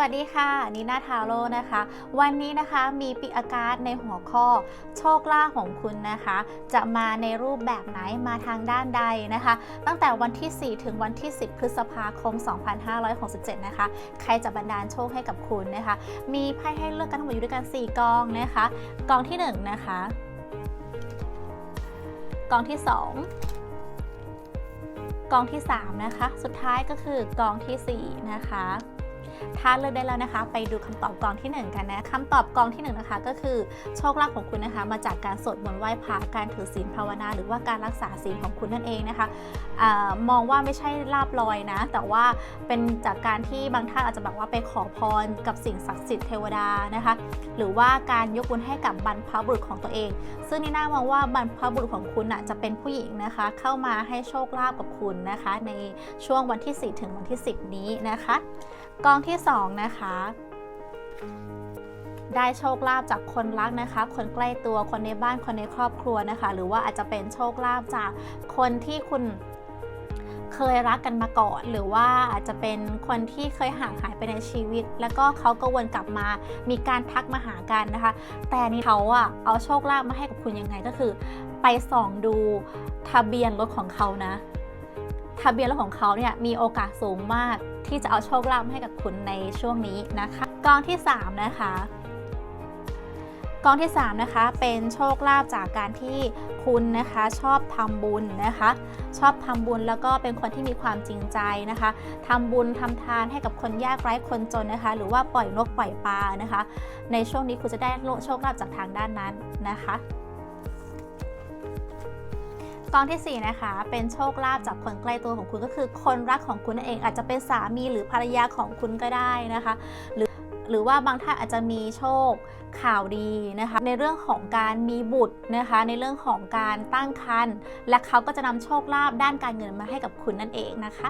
วัสดีค่ะนีน่าทาโร่นะคะ วันนี้นะคะมีปีอาการในหัวข้อ โชคลาภของคุณนะคะ จะมาในรูปแบบไหนมาทางด้านใดนะคะ ตั้งแต่วันที่ 4 ถึงวันที่ 10 พฤษภาคม 2567 นะคะ ใครจะบันดาลโชคให้กับคุณนะคะ มีไพ่ให้เลือกกันทั้งหมดอยู่ด้วยกัน 4กองนะคะกองที่ 1 นะคะกองที่ 2กองที่ 3 นะคะ สุดท้ายก็คือกองทีสี่4 นะคะ ถ้าเลือกได้แล้วนะคะ ไปดูคำตอบกองที่ 1 กันนะคำตอบกองที่ 1 นะคะ ก็คือโชคลาภของคุณนะคะ มาจากการสวดมนต์ไหว้พระการถือศีลภาวนา หรือว่าการรักษาศีลของคุณนั่นเองนะคะอมองว่าไม่ใช่ลาบลอยนะ แต่ว่าเป็นจากการที่บางท่านอาจจะแบบว่าไปขอพรกับสิ่งศักดิ์สิทธิ์เทวดานะคะ หรือว่าการยกบุญให้กับบรรพบุรุษของตัวเอง ซึ่งนี่น่ามองว่าบรรพบุรุษของคุณน่ะจะเป็นผู้หญิงนะคะ เข้ามาให้โชคลาภกับคุณนะคะ ในช่วงวันที่ 4 ถึงวันที่ 10 นี้นะคะกองที่ 2 นะคะ ได้โชคลาภจากคนรักนะคะ คนใกล้ตัวคนในบ้านคนในครอบครัวนะคะ หรือว่าอาจจะเป็นโชคลาภจากคนที่คุณเคยรักกันมาก่อน หรือว่าอาจจะเป็นคนที่เคยห่างหายไปในชีวิต แล้วก็เขาก็วนกลับมามีการทักมาหากันนะคะ แต่นี่เขาอะเอาโชคลาภมาให้กับคุณยังไงก็คือ ไปส่องดูทะเบียนรถของเขานะ ทะเบียนรถของเขาเนี่ยมีโอกาสสูงมากที่จะเอาโชคลาภให้กับคุณในช่วงนี้นะคะกองที่ 3 นะคะกองที่3นะคะเป็นโชคลาภจากการที่คุณนะคะชอบทำบุญนะคะ ชอบทำบุญแล้วก็เป็นคนที่มีความจริงใจนะคะทำบุญทำทานให้กับคนยากไร้คนจนนะคะ หรือว่าปล่อยนกปล่อยปลานะคะ ในช่วงนี้คุณจะได้โชคลาภจากทางด้านนั้นนะคะ กองทีสี่ 4 นะคะ เป็นโชคลาภจากคนใกล้ตัวของคุณก็คือ คนรักของคุณนั่นเองอาจจะเป็นสามีหรือภรรยาของคุณก็ได้นะคะ หรือหรือว่าบางท่านอาจจะมีโชคข่าวดีนะคะ ในเรื่องของการมีบุตรนะคะ ในเรื่องของการตั้งครรภ์และเขาก็จะนำโชคลาภด้านการเงินมาให้กับคุณนั่นเองนะคะ